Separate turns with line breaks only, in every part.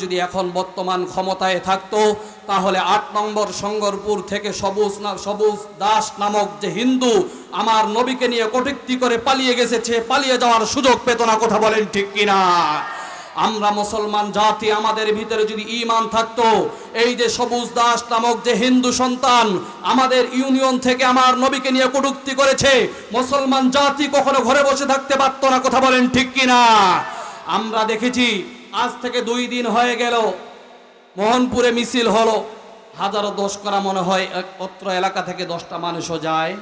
যদি এখন বর্তমান ক্ষমতায় থাকতো, তাহলে আট নম্বর সংগরপুর থেকে সবুজ না, সবুজ দাস নামক যে হিন্দু আমার নবীকে নিয়ে কটূক্তি করে পালিয়ে গেছে পালিয়ে যাওয়ার সুযোগ পেত না, কথা বলেন ঠিক কিনা? আমরা মুসলমান জাতি, আমাদের ভিতরে যদি ইমান থাকতো, এই যে সবুজ দাস নামক যে হিন্দু সন্তান আমাদের ইউনিয়ন থেকে আমার নবীকে নিয়ে কটূক্তি করেছে, মুসলমান জাতি কখনো ঘরে বসে থাকতে পারতো না, কথা বলেন ঠিক কিনা? আমরা দেখেছি আজ থেকে দুই দিন হয়ে গেল। মোহনপুরে মিছিল হলো। হাজারো দশ করা মনে হয় অত্র এলাকা থেকে দশটা মানুষও যায়।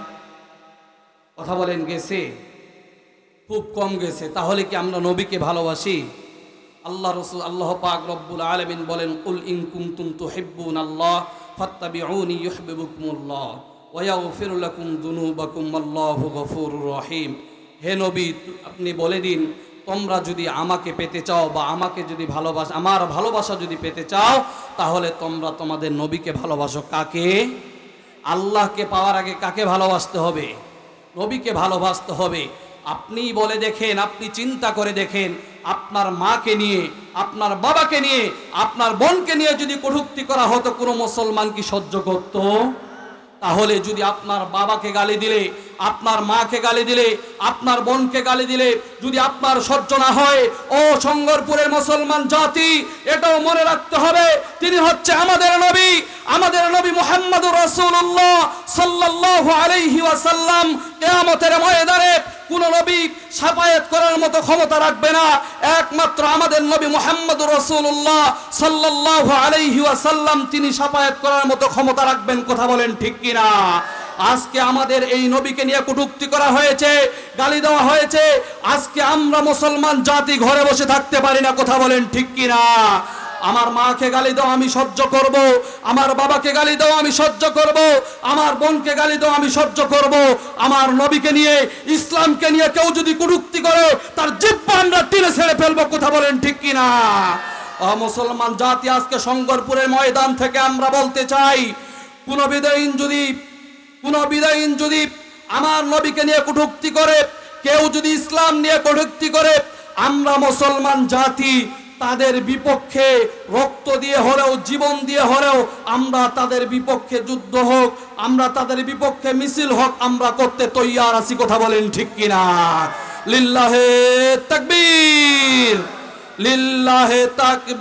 কথা বলেন, গেছে? খুব কম গেছে। তাহলে কি আমরা নবীকে ভালোবাসি? আল্লাহ রসুল, আল্লাহ পাক রব্বুল আলমিন বলেন কুল ইন কুমতুম তুহিব্বুন আল্লাহ ফাত্তাবিউনি ইউহিব্বুকুমুল্লাহ ওয়া ইয়াগফির লাকুম যুনুবাকুম আল্লাহু গফুরুর রহিম। হে নবী, আপনি বলে দিন তোমরা যদি আমাকে পেতে চাও বা আমাকে যদি ভালোবাসা, আমার ভালোবাসা যদি পেতে চাও, তাহলে তোমরা তোমাদের নবীকে ভালোবাসো কাকে? আল্লাহকে পাওয়ার আগে কাকে ভালোবাসতে হবে? নবীকে ভালোবাসতে হবে। আপনি বলে দেখেন, আপনি চিন্তা করে দেখেন, আপনার মাকে নিয়ে, আপনার বাবাকে নিয়ে, আপনার বোনকে নিয়ে যদি কটূক্তি করা হতো, কোনো মুসলমান কি সহ্য করত? তাহলে যদি আপনার বাবাকে গালি দিলে আপনার মাকে গালি দিলে, আপনার বোনকে গালি দিলে, যদি আপনার সহ্য না হয়, ও সংগরপুরের মুসলমান জাতি, এটাও মনে রাখতে হবে, তিনি হচ্ছে আমাদের নবী আমাদের নবী মোহাম্মদুর রাসূলুল্লাহ সাল্লাল্লাহু আলাইহি ওয়াসাল্লাম কিয়ামতের ময়দানে কোন নবী সাফায়াত করার মতো ক্ষমতা রাখবে না, একমাত্র আমাদের নবী মোহাম্মদ রাসূলুল্লাহ সাল্লাল্লাহু আলাইহি ওয়াসাল্লাম তিনি সাফায়াত করার মতো ক্ষমতা রাখবেন, কথা বলেন ঠিক কিনা? আজকে আমাদের এই নবীকে নিয়ে কটূক্তি করা হয়েছে, গালি দেওয়া হয়েছে। আজকে আমরা মুসলমান জাতি ঘরে বসে থাকতে পারি না, কথা বলেন ঠিক কিনা? আমার মাকে গালি দাও, আমি সহ্য করব। আমার বাবাকে গালি দাও, আমি সহ্য করব। আমার বোনকে গালি দাও, আমি সহ্য করব। আমার নবীকে নিয়ে, ইসলামকে নিয়ে কেউ যদি কটূক্তি করে, তার জিব্বা আমরা টেনে ছেড়ে ফেলব, কথা বলেন ঠিক কিনা? ও মুসলমান জাতি আজকে শঙ্করপুরের ময়দান থেকে আমরা বলতে চাই, কোন বিদায়ীন যদি কোন বিদায়ীন যদি আমার নবীকে নিয়ে কটূক্তি করে, কেউ যদি ইসলাম নিয়ে কটূক্তি করে, আমরা মুসলমান জাতি তাদের বিপক্ষে রক্ত দিয়ে হলেও, জীবন দিয়ে হলেও আমরা তাদের বিপক্ষে যুদ্ধ হোক, আমরা তাদের বিপক্ষে মিছিল হোক, আমরা করতে তৈয়ার আছি। কথা বলেন ঠিক কিনা? লিল্লাহে তাকবীর লিল্লাহে তাকবীর।